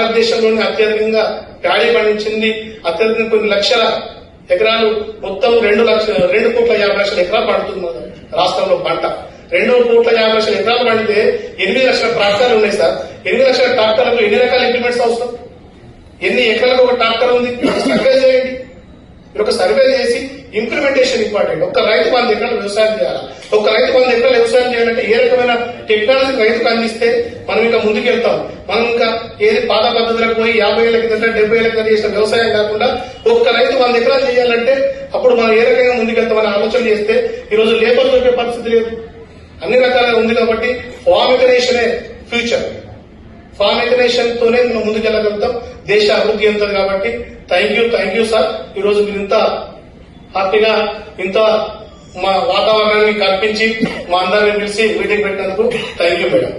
భారతదేశంలోనే అత్యధికంగా ప్యాడీ పండించింది. అత్యధికంగా కొన్ని లక్షల ఎకరాలు మొత్తం రెండు లక్షల రెండు కోట్ల యాభై లక్షల ఎకరాలు పండుతుంది రాష్ట్రంలో పంట. రెండు కోట్ల యాభై లక్షల ఎకరాలు పండితే ఎనిమిది లక్షల ట్రాక్టర్లు ఉన్నాయి సార్. ఎనిమిది లక్షల ట్రాక్టర్లకు ఎన్ని రకాల ఇంప్లిమెంట్స్ అవసరం? ఎన్ని ఎకరాలకు ఒక ట్రాక్టర్ ఉంది? సర్వే చేయండి. మీరు ఒక సర్వే చేసి ఇంప్లిమెంటేషన్ ఇంపార్టెంట్ ఒక రైతు వంద ఎకరాలు వ్యవసాయం చేయాలి? ఒక రైతు వంద ఎకరాలు వ్యవసాయం చేయాలంటే ఏ రకమైన టెక్నాలజీ రైతుకు అందిస్తే మనం ఇంకా ముందుకెళ్తాం. మనం ఇంకా ఏది పాత పద్ధతులకు పోయి యాభై ఏళ్ళ కింద డెబ్బై ఏళ్ళ కింద చేసిన వ్యవసాయం కాకుండా ఒక్క రైతు వంద ఎకరాలు చేయాలంటే అప్పుడు మనం ఏ రకంగా ముందుకెళ్తామని ఆలోచన చేస్తే ఈ రోజు లేబర్ దొరికే పరిస్థితి లేదు. అన్ని రకాలుగా ఉంది కాబట్టి ఫార్మికనేషనే ఫ్యూచర్ ఫార్మికనేషన్ తోనే మనం ముందుకెళ్ళగలుగుతాం. దేశ అభివృద్ధి ఎంతది కాబట్టి thank you thank you sir ఈ రోజు మీరు ఇంత హ్యాపీగా ఇంత మా వాతావరణాన్ని కల్పించి మా అందరిని పిలిచి మీటింగ్ పెట్టినందుకు థ్యాంక్ యూ మేడం.